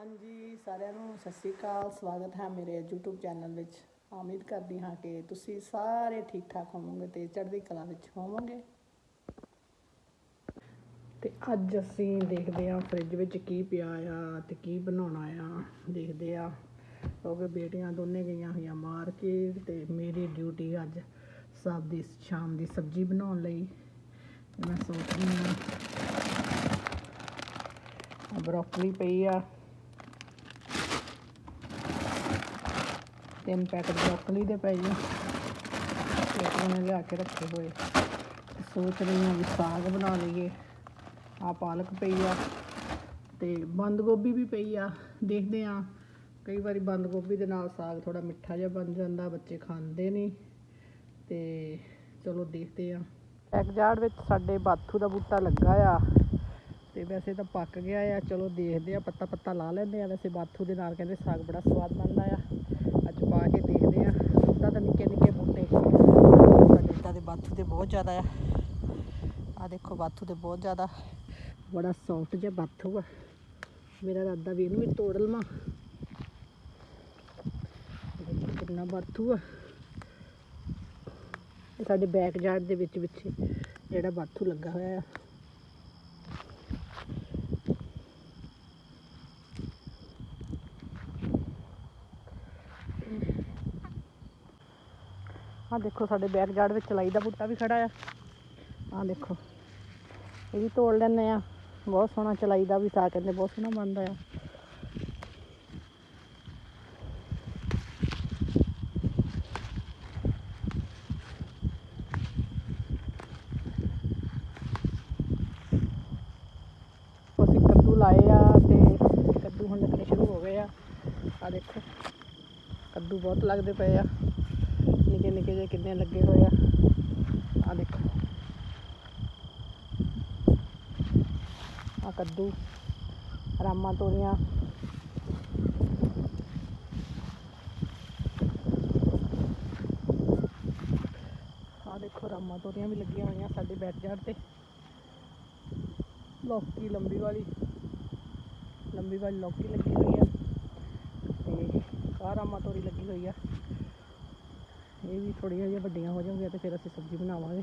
ਹਾਂਜੀ, ਸਾਰਿਆਂ ਨੂੰ ਸਤਿ ਸ਼੍ਰੀ ਅਕਾਲ। ਸਵਾਗਤ ਹੈ ਮੇਰੇ YouTube ਚੈਨਲ ਵਿੱਚ। ਉਮੀਦ ਕਰਦੀ ਹਾਂ ਕਿ ਤੁਸੀਂ ਸਾਰੇ ਠੀਕ ਠਾਕ ਹੋਵੋਗੇ ਤੇ ਚੜ੍ਹਦੀ ਕਲਾ ਵਿੱਚ ਹੋਵੋਗੇ। ਤੇ ਅੱਜ ਅਸੀਂ ਦੇਖਦੇ ਹਾਂ ਫ੍ਰਿਜ ਵਿੱਚ ਕੀ ਪਿਆ ਆ ਤੇ ਕੀ ਬਣਾਉਣਾ ਆ। ਦੇਖਦੇ ਆ ਕਿਉਂਕਿ ਬੇਟੀਆਂ ਦੋਨੇ ਗਈਆਂ ਹੋਈਆਂ ਮਾਰਕੀਟ ਤੇ ਮੇਰੀ ਡਿਊਟੀ ਅੱਜ ਸਭ ਦੀ ਸ਼ਾਮ ਦੀ ਸਬਜ਼ੀ ਬਣਾਉਣ ਲਈ। ਮੈਂ ਸੋਚ ਰਹੀ ਹਾਂ। ਬਰੋਕਲੀ ਪਈ ਆ। ਤਿੰਨ ਪੈਕਟ ਬਰੋਕਲੀ ਦੇ ਪਏ ਆ। ਬੇਟੀਆਂ ਨੇ ਲਿਆ ਕੇ ਰੱਖੇ ਹੋਏ। ਸੋਚ ਰਹੀ ਹਾਂ ਵੀ ਸਾਗ ਬਣਾ ਲਈਏ। ਆ ਪਾਲਕ ਪਈ ਆ ਤੇ ਬੰਦ ਗੋਭੀ ਵੀ ਪਈ ਆ। ਦੇਖਦੇ ਆ ਕਈ ਵਾਰੀ ਬੰਦ ਗੋਭੀ ਦੇ ਨਾਲ ਸਾਗ ਥੋੜਾ ਮਿੱਠਾ ਜਿਹਾ ਬਣ ਜਾਂਦਾ, ਬੱਚੇ ਖਾਂਦੇ ਨਹੀਂ। ਤੇ ਚਲੋ ਦੇਖਦੇ ਆ ਬੈਕਯਾਰਡ ਵਿੱਚ ਸਾਡੇ ਬਾਥੂ ਦਾ ਬੂਟਾ ਲੱਗਾ ਆ। ਤੇ ਵੈਸੇ ਤਾਂ ਪੱਕ ਗਿਆ ਆ। ਚਲੋ ਦੇਖਦੇ ਆ ਪੱਤਾ ਪੱਤਾ ਲਾ ਲੈਂਦੇ ਆ ਵੈਸੇ ਬਾਥੂ ਦੇ ਨਾਲ ਕਹਿੰਦੇ ਸਾਗ ਬੜਾ ਸਵਾਦ ਬਣਦਾ ਆ। ਆ ਉਦਾਂ ਨਿੱਕੇ ਨਿੱਕੇ ਬੂਟੇ। ਸਾਡੇ ਇੱਦਾਂ ਦੇ ਬਾਥੂ ਦੇ ਬਹੁਤ ਜ਼ਿਆਦਾ ਆ। ਆ ਦੇਖੋ, ਬਾਥੂ ਤੇ ਬਹੁਤ ਜ਼ਿਆਦਾ। ਬੜਾ ਸੌਫਟ ਜਿਹਾ ਬਾਥੂ ਆ। ਮੇਰਾ ਇਰਾਦਾ ਵੀ ਇਹਨੂੰ ਵੀ ਤੋੜ ਲਵਾਂ। ਕਿੰਨਾ ਬਾਥੂ ਆ। ਇਹ ਸਾਡੇ ਬੈਕ ਯਾਰਡ ਦੇ ਵਿੱਚ ਵਿੱਚ ਜਿਹੜਾ ਬਾਥੂ ਲੱਗਾ ਹੋਇਆ ਆ। ਆ ਦੇਖੋ ਸਾਡੇ ਬੈਕ ਯਾਰਡ ਵਿੱਚ ਚਲਾਈ ਦਾ ਬੂਟਾ ਵੀ ਖੜਾ ਆ। ਆ ਦੇਖੋ, ਇਹ ਵੀ ਤੋੜ ਲੈਂਦੇ ਆ। ਬਹੁਤ ਸੋਹਣਾ ਚਲਾਈ ਦਾ ਵੀ ਸਾਗ ਕਹਿੰਦੇ ਬਹੁਤ ਸੋਹਣਾ ਬਣਦਾ ਆ। ਅਸੀਂ ਕੱਦੂ ਲਾਏ ਆ ਤੇ ਕੱਦੂ ਹੁਣ ਲੱਗਣੇ ਸ਼ੁਰੂ ਹੋ ਗਏ ਆ। ਆ ਦੇਖੋ, ਕੱਦੂ ਬਹੁਤ ਲੱਗਦੇ ਪਏ ਆ। ਨਿੱਕੇ ਨਿੱਕੇ ਜਿਹੇ ਕਿੰਨੇ ਲੱਗੇ ਹੋਏ ਆ। ਆ ਦੇਖੋ। ਆ ਕੱਦੂ, ਰਾਮਾ ਤੋਰੀਆਂ। ਆ ਦੇਖੋ, ਰਾਮਾ ਤੋਰੀਆਂ ਵੀ ਲੱਗੀਆਂ ਹੋਈਆਂ ਸਾਡੇ ਬੈਕਯਾਰਡ ਤੇ। ਲੌਕੀ ਲੰਬੀ ਵਾਲੀ। ਲੰਬੀ ਵਾਲੀ ਲੌਕੀ ਲੱਗੀ ਹੋਈ ਆ। ਤੇ ਆਹ ਰਾਮਾ ਤੋਰੀ ਲੱਗੀ ਹੋਈ ਆ। ਵੀ ਥੋੜ੍ਹੀਆਂ ਜਿਹੀਆਂ ਵੱਡੀਆਂ ਹੋ ਜਾਣਗੀਆਂ ਤੇ ਫਿਰ ਅਸੀਂ ਸਬਜ਼ੀ ਬਣਾਵਾਂਗੇ।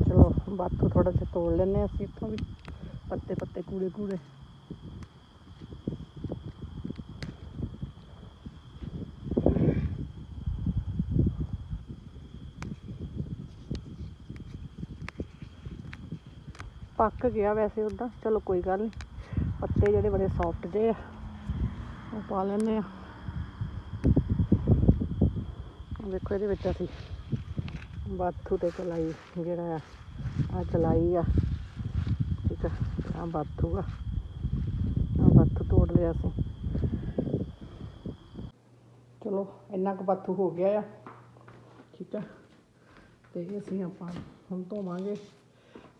ਚਲੋ ਬਾਥੂ ਥੋੜਾ ਜਿਹਾ ਤੋੜ ਲੈਂਦੇ ਹਾਂ ਅਸੀਂ ਇੱਥੋਂ ਵੀ, ਪੱਤੇ ਪੱਤੇ ਕੂੜੇ ਕੂੜੇ। ਪੱਕ ਗਿਆ ਵੈਸੇ ਉਦਾਂ ਚਲੋ ਕੋਈ ਗੱਲ ਨਹੀਂ ਪੱਤੇ ਜਿਹੜੇ ਬੜੇ ਸੌਫਟ ਜਿਹੇ ਆ, ਉਹ ਪਾ ਲੈਂਦੇ ਆ ਦੇਖੋ ਇਹਦੇ ਵਿੱਚ ਅਸੀਂ ਬਾਥੂ ਤੇ ਚਲਾਈ, ਜਿਹੜਾ ਆ ਆ ਚਲਾਈ ਆ। ਠੀਕ ਆ ਆ ਬਾਥੂ ਆ। ਆ ਬਾਥੂ ਤੋੜ ਲਿਆ ਅਸੀਂ। ਚਲੋ, ਇੰਨਾ ਕੁ ਬਾਥੂ ਹੋ ਗਿਆ ਆ। ਠੀਕ ਆ। ਤੇ ਅਸੀਂ ਆਪਾਂ ਹੁਣ ਧੋਵਾਂਗੇ।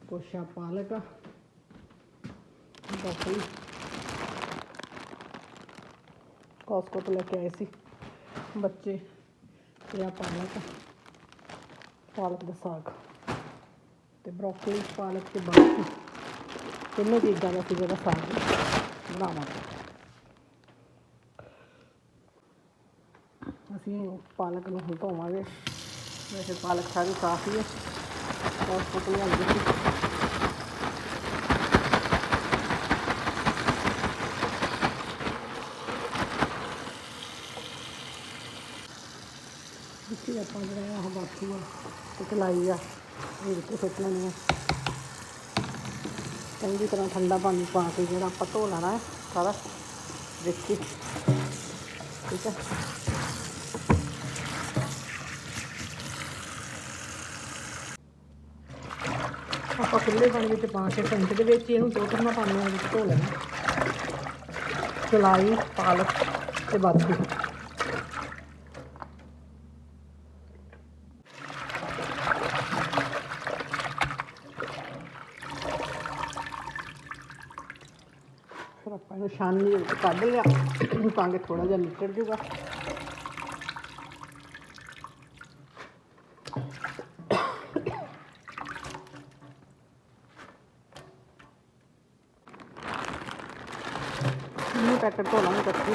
ਕੁਛ ਆ ਪਾਲਕ ਬਰਫੀ ਕੋਸਕੋ ਤੋਂ ਲੈ ਕੇ ਆਏ ਸੀ ਬੱਚੇ। ਤੇ ਆ। ਪਾਲਕ ਪਾਲਕ ਦਾ ਸਾਗ। ਤੇ ਬਰੋਕਲੀ ਪਾਲਕ ਤੇ ਬਾਕੀ ਤਿੰਨੋਂ ਚੀਜ਼ਾਂ ਦਾ ਅਸੀਂ ਜਿਹੜਾ ਸਾਗ ਬਣਾਵਾਂਗੇ। ਅਸੀਂ ਪਾਲਕ ਨੂੰ ਹੁਣ ਧੋਵਾਂਗੇ। ਵੈਸੇ ਪਾਲਕ ਸਾਰੀ ਸਾਫ਼ ਹੀ ਹੈ ਕੋਸਕੋ ਤੋਂ ਲਿਆਂਦੀ ਸੀ ਵਿੱਚੇ ਆਪਾਂ ਜਿਹੜਾ ਆਹ ਬਾਥੂ ਆ, ਤੇ ਕਲਾਈ ਆ, ਇਹ ਵਿੱਚ ਸੁੱਟ ਲੈਣੀ ਆ। ਚੰਗੀ ਤਰ੍ਹਾਂ ਠੰਡਾ ਪਾਣੀ ਪਾ ਕੇ ਜਿਹੜਾ ਆਪਾਂ ਧੋ ਲੈਣਾ ਸਾਰਾ ਵਿੱਚ ਠੀਕ ਹੈ ਆਪਾਂ ਖੁੱਲੇ ਪਾਣੀ ਵਿੱਚ ਪਾ ਕੇ ਸਿੰਕ ਦੇ ਵਿੱਚ ਇਹਨੂੰ ਦੋ ਤਿੰਨ ਪਾਣੀ ਵਿੱਚ ਧੋ ਲੈਣਾ। ਕਲਾਈ ਪਾਲਕ ਤੇ ਬਾਥੂ ਫਿਰ ਆਪਾਂ ਇਹਨੂੰ ਛਾਨਣੀ ਦੇ ਵਿੱਚ ਕੱਢ ਲਿਆ। ਤਾਂ ਕਿ ਥੋੜਾ ਜਿਹਾ ਨਿਕਲ ਜੂਗਾ। ਇਹਨੂੰ ਪੈਕਟ ਧੋ ਲਾਂਗੇ ਇਕੱਠੇ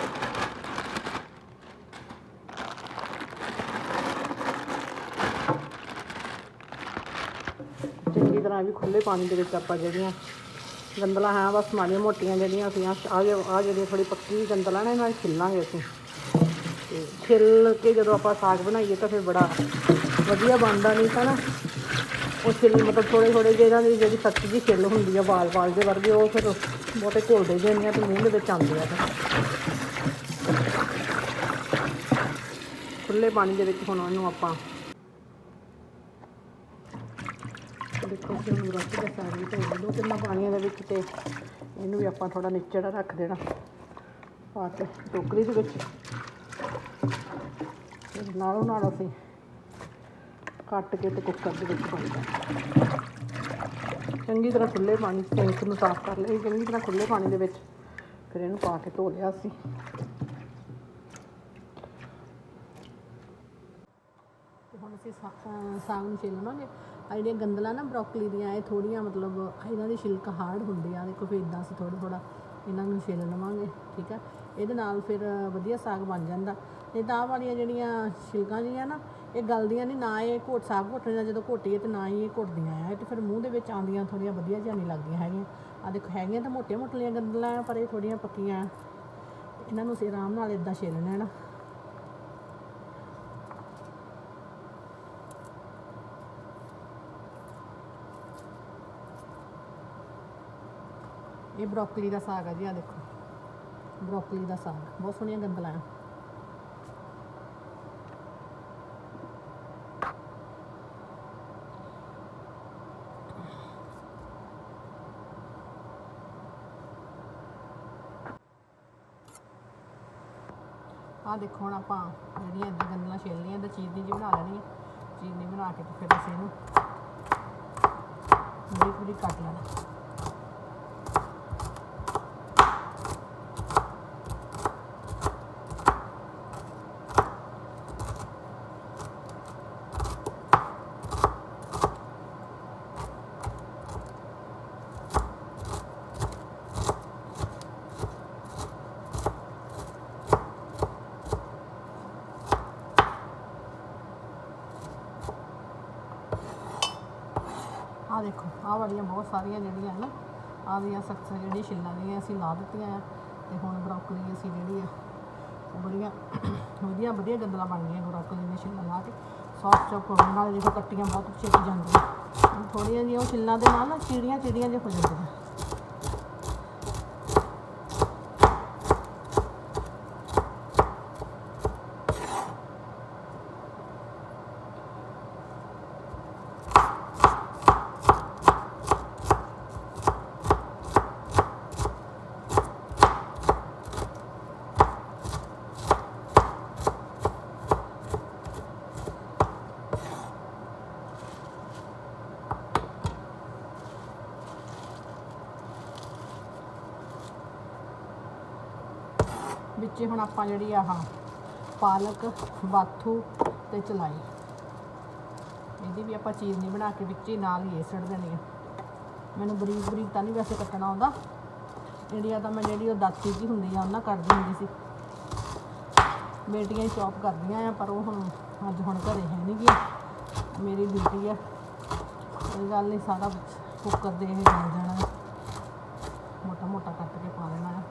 ਚੰਗੀ ਤਰ੍ਹਾਂ ਵੀ ਖੁੱਲੇ ਪਾਣੀ ਦੇ ਵਿੱਚ ਆਪਾਂ ਜਿਹੜੀਆਂ ਗੰਦਲਾਂ ਹੈ, ਬਸ ਮਾੜੀਆਂ ਮੋਟੀਆਂ ਜਿਹੜੀਆਂ ਅਸੀਂ ਆ ਆ ਜਿਹੜੀ ਥੋੜੀ ਪੱਕੀ ਗੰਦਲਾਂ ਨੇ, ਇਹਨਾਂ ਨੂੰ ਛਿੱਲਾਂਗੇ ਅਸੀਂ। ਤੇ ਛਿੱਲ ਕੇ ਜਦੋਂ ਆਪਾਂ ਸਾਗ ਬਣਾਈਏ ਤਾਂ ਫਿਰ ਬੜਾ ਵਧੀਆ ਬਣਦਾ, ਨਹੀਂ ਤਾਂ ਨਾ ਉਹ ਛਿੱਲ ਮਤਲਬ ਥੋੜੇ ਥੋੜੇ ਜਿਹੇ ਇਹਨਾਂ ਦੀ ਜਿਹੜੀ ਸੱਚੀ ਜਿਹੀ ਛਿੱਲ ਹੁੰਦੀ ਆ, ਵਾਲ ਵਾਲ ਦੇ ਵਰਗੇ, ਉਹ ਫਿਰ ਬਹੁਤੇ ਘੋਲਦੇ ਜਿਹੇ ਨਹੀਂ ਆ ਤੇ ਮੂੰਹ ਦੇ ਵਿੱਚ ਆਉਂਦੇ ਆ। ਫਿਰ ਖੁੱਲੇ ਪਾਣੀ ਦੇ ਵਿੱਚ ਹੁਣ ਉਹਨੂੰ ਆਪਾਂ ਦੇਖੋ ਕਿ ਰੱਖ ਕੇ ਸਾਰੀ ਤੇ ਦੋ ਕਿੰਨਾ ਪਾਣੀਆਂ ਦੇ ਵਿੱਚ ਤੇ ਇਹਨੂੰ ਵੀ ਆਪਾਂ ਥੋੜਾ ਨਿਚੜ ਰੱਖ ਦੇਣਾ। ਪਾ ਕੇ ਟੋਕਰੀ ਦੇ ਵਿੱਚ। ਫਿਰ ਨਾਲੋਂ ਨਾਲ ਅਸੀਂ ਕੱਟ ਕੇ ਤੇ ਕੁੱਕਰ ਦੇ ਵਿੱਚ ਪਾ ਚੰਗੀ ਤਰ੍ਹਾਂ ਖੁੱਲੇ ਪਾਣੀ ਟੈਂਕ ਨੂੰ ਸਾਫ਼ ਕਰ ਲਿਆ ਚੰਗੀ ਤਰ੍ਹਾਂ ਖੁੱਲੇ ਪਾਣੀ ਦੇ ਵਿੱਚ ਫਿਰ ਇਹਨੂੰ ਪਾ ਕੇ ਧੋ ਲਿਆ ਅਸੀਂ ਹੁਣ ਅਸੀਂ ਸਾਗ ਨੂੰ ਛਿੱਲ ਲਵਾਂਗੇ। ਆ ਜਿਹੜੀਆਂ ਗੰਦਲਾਂ ਨਾ ਬਰੋਕਲੀ ਦੀਆਂ ਇਹ ਥੋੜੀਆਂ ਮਤਲਬ ਇਹਨਾਂ ਦੀ ਛਿਲਕ ਹਾਰਡ ਹੁੰਦੀ ਆ ਦੇਖੋ ਫਿਰ ਇਦਾਂ ਅਸੀਂ ਥੋੜਾ ਥੋੜਾ ਇਹਨਾਂ ਨੂੰ ਛਿੱਲ ਲਵਾਂਗੇ ਠੀਕ ਆ। ਇਹਦੇ ਨਾਲ ਫਿਰ ਵਧੀਆ ਸਾਗ ਬਣ ਜਾਂਦਾ। ਨਹੀਂ ਤਾਂ ਆਹ ਵਾਲੀਆਂ ਜਿਹੜੀਆਂ ਛਿਲਕਾਂ ਜਿਹੀਆਂ ਨਾ ਇਹ ਗਲਦੀਆਂ ਨਹੀਂ ਨਾ ਇਹ ਘੋਟ ਸਾਗ ਘੋਟਣੇ ਨਾਲ ਜਦੋਂ ਘੋਟੀਏ ਤੇ ਨਾ ਹੀ ਇਹ ਘੁੱਟਦੀਆਂ ਆ। ਇਹ ਤੇ ਫਿਰ ਮੂੰਹ ਦੇ ਵਿੱਚ ਆਉਂਦੀਆਂ ਥੋੜੀਆਂ ਵਧੀਆ ਜਿਹਾ ਨਹੀਂ ਲੱਗਦੀਆਂ ਹੈਗੀਆਂ। ਆ ਦੇਖੋ ਹੈਗੀਆਂ ਤਾਂ ਮੋਟੀਆਂ ਮੋਟੀਆਂ ਗੰਦਲਾਂ ਆ, ਪਰ ਇਹ ਥੋੜੀਆਂ ਪੱਕੀਆਂ ਇਹਨਾਂ ਨੂੰ ਅਸੀਂ ਆਰਾਮ ਨਾਲ ਇਦਾਂ ਛਿੱਲਣਾ ਹੈ ਨਾ ਇਹ ਬਰੋਕਲੀ ਦਾ ਸਾਗ ਆ ਜੀ ਆ ਦੇਖੋ। ਬਰੋਕਲੀ ਦਾ ਸਾਗ, ਬਹੁਤ ਸੋਹਣੀਆਂ ਗੰਦਲਾਂ ਆ। ਆ ਦੇਖੋ ਹੁਣ ਆਪਾਂ ਜਿਹੜੀਆਂ ਇੱਦਾਂ ਗੰਦਲਾਂ ਛਿੱਲ ਲਈਆਂ ਤਾਂ ਚੀਨੀ ਜੀ ਬਣਾ ਲੈਣੀ ਹੈ ਚੀਨੀ ਬਣਾ ਕੇ ਤੇ ਫਿਰ ਅਸੀਂ ਇਹਨੂੰ ਬਰੀਕ ਬਰੀਕ ਕੱਟ ਲੈਣਾ ਆ ਦੇਖੋ ਆਹ ਵਾਲੀਆਂ ਬਹੁਤ ਸਾਰੀਆਂ ਜਿਹੜੀਆਂ ਨਾ, ਆਹ ਦੀਆਂ ਸਖਤ ਜਿਹੜੀ ਛਿੱਲਾਂ ਦੀਆਂ ਅਸੀਂ ਲਾ ਦਿੱਤੀਆਂ ਆ ਤੇ ਹੁਣ ਬਰੋਕਲੀ ਅਸੀਂ ਜਿਹੜੀ ਆ ਬੜੀਆਂ ਵਧੀਆ ਵਧੀਆ ਗੰਦਲਾਂ ਬਣ ਗਈਆਂ ਬਰੋਕਲੀ ਦੀਆਂ ਛਿੱਲਾਂ ਲਾ ਕੇ। ਸੌਫਟ ਚੌਪ ਕਰਨ ਨਾਲ ਦੇਖੋ ਕੱਟੀਆਂ ਬਹੁਤ ਛੇਤੀ ਜਾਂਦੀਆਂ। ਹੁਣ ਥੋੜੀਆਂ ਜਿਹੀਆਂ ਉਹ ਛਿੱਲਾਂ ਦੇ ਨਾਲ ਨਾ ਚੀੜੀਆਂ ਚੀੜੀਆਂ ਜਿਹੀਆਂ ਹੋ ਜਾਂਦੀਆਂ। ਵਿੱਚ ਹੁਣ ਆਪਾਂ ਜਿਹੜੀ ਆਹ ਪਾਲਕ, ਬਾਥੂ ਤੇ ਚਲਾਈ, ਇਹਦੀ ਵੀ ਆਪਾਂ ਚੀਜ਼ ਨਹੀਂ ਬਣਾ ਕੇ ਵਿੱਚ ਹੀ ਨਾਲ ਹੀ ਇਹ ਦੇਣੀ ਆ। ਮੈਨੂੰ ਬਰੀਕ ਬਰੀਕ ਤਾਂ ਨਹੀਂ ਵੈਸੇ ਕੱਟਣਾ ਆਉਂਦਾ। ਜਿਹੜੀਆਂ ਤਾਂ ਮੈਂ ਜਿਹੜੀ ਉਹ ਦਾਤੀ ਜੀ ਹੁੰਦੀ ਆ, ਉਹਨਾਂ ਕੱਟਦੀ ਹੁੰਦੀ ਸੀ। ਬੇਟੀਆਂ ਹੀ ਕਰਦੀਆਂ ਆ, ਪਰ ਉਹ ਹੁਣ ਅੱਜ ਹੁਣ ਘਰੇ ਹੈ ਨਹੀਂ ਗੀ ਮੇਰੀ ਡਿਊਟੀ ਆ। ਕੋਈ ਗੱਲ ਨਹੀਂ ਸਾਰਾ ਕੁੱਕਰ ਦੇ ਇਹ ਜਾਣਾ। ਮੋਟਾ ਮੋਟਾ ਕੱਟ ਕੇ ਪਾ ਲੈਣਾ ਹੈ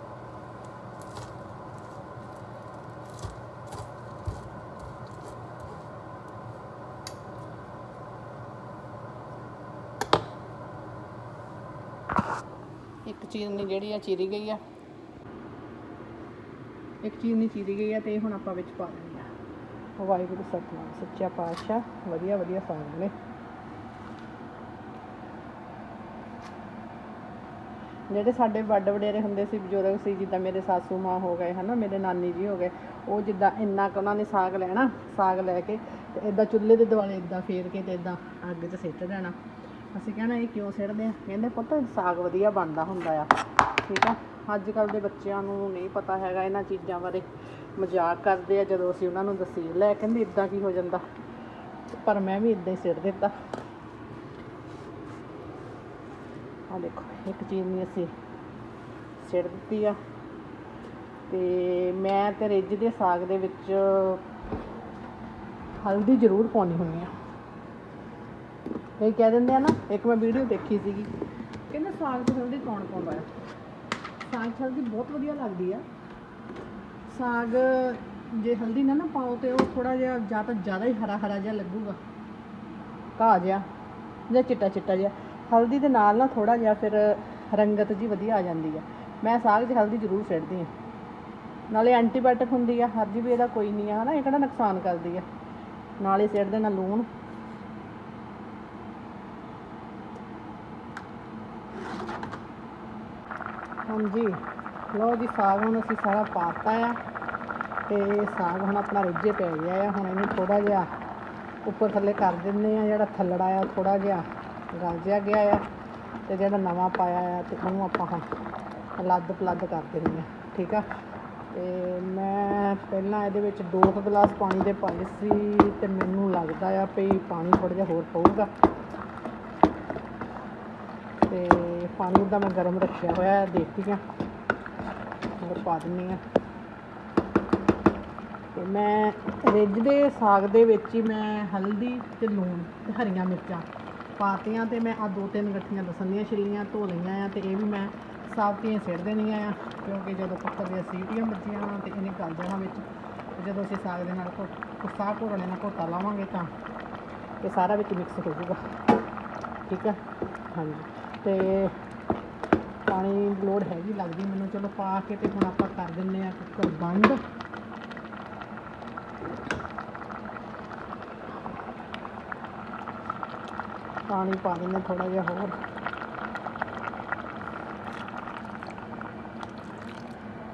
ਇੱਕ ਚੀਰਨੀ ਜਿਹੜੀ ਆ ਚੀਰੀ ਗਈ ਆ। ਇੱਕ ਚੀਰਨੀ ਚੀਰੀ ਗਈ ਆ ਤੇ ਹੁਣ ਆਪਾਂ ਵਿੱਚ ਪਾ ਦੇਣੀ ਆ। ਵਾਹਿਗੁਰੂ, ਸਤਿਨਾਮ, ਸੱਚਾ ਪਾਤਸ਼ਾਹ, ਵਧੀਆ ਵਧੀਆ ਸਾਗ ਨੇ ਜਿਹੜੇ ਸਾਡੇ ਵੱਡ ਵਡੇਰੇ ਹੁੰਦੇ ਸੀ, ਬਜ਼ੁਰਗ ਸੀ, ਜਿੱਦਾਂ ਮੇਰੇ ਸਾਸੂ ਮਾਂ ਹੋ ਗਏ, ਹਨਾ, ਮੇਰੇ ਨਾਨੀ ਜੀ ਹੋ ਗਏ, ਉਹ ਜਿੱਦਾਂ ਇੰਨਾ ਕੁ ਉਹਨਾਂ ਨੇ ਸਾਗ ਲੈਣਾ, ਸਾਗ ਲੈ ਕੇ ਤੇ ਇਦਾਂ ਚੁੱਲ੍ਹੇ ਦੇ ਦੁਆਲੇ ਇਦਾਂ ਫੇਰ ਕੇ ਤੇ ਇਦਾਂ ਅੱਗ 'ਚ ਸਿੱਟ ਦੇਣਾ। ਅਸੀਂ ਕਹਿਣਾ ਇਹ ਕਿਉਂ ਸਿੱਟਦੇ ਆ? ਕਹਿੰਦੇ ਪੁੱਤ ਸਾਗ ਵਧੀਆ ਬਣਦਾ ਹੁੰਦਾ ਆ, ਠੀਕ ਆ? ਅੱਜ ਕੱਲ ਦੇ ਬੱਚਿਆਂ ਨੂੰ ਨਹੀਂ ਪਤਾ ਹੈਗਾ ਇਹਨਾਂ ਚੀਜ਼ਾਂ ਬਾਰੇ। ਮਜ਼ਾਕ ਕਰਦੇ ਆ ਜਦੋਂ ਅਸੀਂ ਉਹਨਾਂ ਨੂੰ ਦੱਸੀ ਲੈ ਕਹਿੰਦੇ ਇਦਾਂ ਕੀ ਹੋ ਜਾਂਦਾ? ਪਰ ਮੈਂ ਵੀ ਇਦਾਂ ਹੀ ਸਿੱਟ ਦਿੱਤਾ। ਆ ਦੇਖੋ, ਇੱਕ ਚੀਜ਼ ਨਹੀਂ ਅਸੀਂ ਸਿੱਟ ਦਿੱਤੀ ਆ। ਤੇ ਮੈਂ ਤੇ ਰਿੱਝ ਦੇ ਸਾਗ ਦੇ ਵਿੱਚ ਹਲਦੀ ਜ਼ਰੂਰ ਪਾਉਣੀ ਹੁੰਦੀ ਆ। ਕਈ ਕਹਿ ਦਿੰਦੇ ਆ ਨਾ, ਇੱਕ ਮੈਂ ਵੀਡੀਓ ਦੇਖੀ ਸੀਗੀ। ਕਹਿੰਦੇ ਸਾਗ 'ਚ ਹਲਦੀ ਕੌਣ ਪਾਉਂਦਾ ਆ ਸਾਗ 'ਚ ਹਲਦੀ ਬਹੁਤ ਵਧੀਆ ਲੱਗਦੀ ਆ। ਸਾਗ ਜੇ ਹਲਦੀ ਨਾ ਨਾ ਪਾਓ ਤੇ ਉਹ ਥੋੜਾ ਜਿਹਾ ਜਾਂ ਤਾਂ ਜ਼ਿਆਦਾ ਹੀ ਹਰਾ ਹਰਾ ਜਿਹਾ ਲੱਗੂਗਾ। ਘਾਹ ਜਿਹਾ ਜਾਂ ਚਿੱਟਾ ਚਿੱਟਾ ਜਿਹਾ। ਹਲਦੀ ਦੇ ਨਾਲ ਨਾ ਥੋੜਾ ਜਿਹਾ ਫਿਰ ਰੰਗਤ ਜੀ ਵਧੀਆ ਆ ਜਾਂਦੀ ਆ। ਮੈਂ ਸਾਗ 'ਚ ਹਲਦੀ ਜ਼ਰੂਰ ਸਿੱਟਦੀ ਆ ਨਾਲੇ ਐਂਟੀਬਾਇਓਟਿਕ ਹੁੰਦੀ ਆ, ਹਰ ਜੀ ਵੀ ਇਹਦਾ ਕੋਈ ਨਹੀਂ ਆ, ਹਨਾ, ਇਹ ਕਿਹੜਾ ਨੁਕਸਾਨ ਕਰਦੀ ਆ। ਨਾਲੇ ਸਿੱਟ ਦੇਣਾ ਲੂਣ। ਹਾਂਜੀ ਲਓ ਜੀ, ਸਾਗ ਹੁਣ ਅਸੀਂ ਸਾਰਾ ਪਾਤਾ ਆ ਤੇ ਸਾਗ ਹੁਣ ਆਪਣਾ ਰਿੱਝੇ ਪੈ ਗਿਆ ਆ। ਹੁਣ ਇਹਨੂੰ ਥੋੜਾ ਜਿਹਾ ਉੱਪਰ ਥੱਲੇ ਕਰ ਦਿੰਦੇ ਆ, ਜਿਹੜਾ ਥੱਲੜਾ ਆ ਥੋੜਾ ਜਿਹਾ ਗਲ ਜਿਹਾ ਗਿਆ ਆ ਤੇ ਜਿਹੜਾ ਨਵਾਂ ਪਾਇਆ ਆ ਤੇ ਉਹਨੂੰ ਆਪਾਂ ਹੁਣ ਅਲੱਗ ਪਲੱਗ ਕਰ ਦਿੰਦੇ ਆ, ਠੀਕ ਆ? ਤੇ ਮੈਂ ਪਹਿਲਾਂ ਇਹਦੇ ਵਿੱਚ ਦੋ ਕੁ ਗਲਾਸ ਪਾਣੀ ਦੇ ਪਾਏ ਸੀ ਤੇ ਮੈਨੂੰ ਲੱਗਦਾ ਆ ਵੀ ਪਾਣੀ ਥੋੜਾ ਜਿਹਾ ਹੋਰ ਪਊਗਾ। ਤੇ ਪਾਣੀ ਦਾ ਮੈਂ ਗਰਮ ਰੱਖਿਆ ਹੋਇਆ ਹੈ, ਦੇਖਦੀ ਹਾਂ। ਹੋਰ ਪਾ ਦਿੰਨੀ ਆ ਤੇ ਮੈਂ ਰਿੱਝਦੇ ਸਾਗ ਦੇ ਵਿੱਚ ਹੀ ਮੈਂ ਹਲਦੀ ਤੇ ਲੂਣ ਤੇ ਹਰੀਆਂ ਮਿਰਚਾਂ ਪਾਤੀਆਂ ਤੇ ਮੈਂ ਆ ਦੋ ਤਿੰਨ ਗੱਠੀਆਂ ਲਸਣ ਦੀਆਂ ਛਿੱਲੀਆਂ ਧੋ ਲਈਆਂ ਆ ਤੇ ਇਹ ਵੀ ਮੈਂ ਸਾਬਤੀਆਂ ਸਿੱਟ ਦੇਣੀਆਂ ਆ, ਕਿਉਂਕਿ ਜਦੋਂ ਕੁੱਕਰ ਦੀਆਂ ਸੀਟੀਆਂ ਵੱਜੀਆਂ ਤੇ ਇਹਨੇ ਗਲ ਜਾਣਾ ਵਿੱਚ ਜਦੋਂ ਅਸੀਂ ਸਾਗ ਦੇ ਨਾਲ ਘੋ ਸਾਗ ਘੋੜਨੇ ਨਾਲ ਘੋਟਾ ਲਾਵਾਂਗੇ ਤਾਂ ਇਹ ਸਾਰਾ ਵਿੱਚ ਮਿਕਸ ਹੋ ਜਾਊਗਾ ਠੀਕ ਹੈ? ਹਾਂਜੀ। ਤੇ ਪਾਣੀ ਲੋੜ ਹੈਗੀ ਲੱਗਦੀ ਮੈਨੂੰ। ਚਲੋ ਪਾ ਕੇ ਤੇ ਹੁਣ ਆਪਾਂ ਕਰ ਦਿੰਨੇ ਆ ਕੁੱਕਰ ਬੰਦ। ਪਾਣੀ ਪਾ ਦਿੰਨੇ ਥੋੜਾ ਜਿਹਾ ਹੋਰ।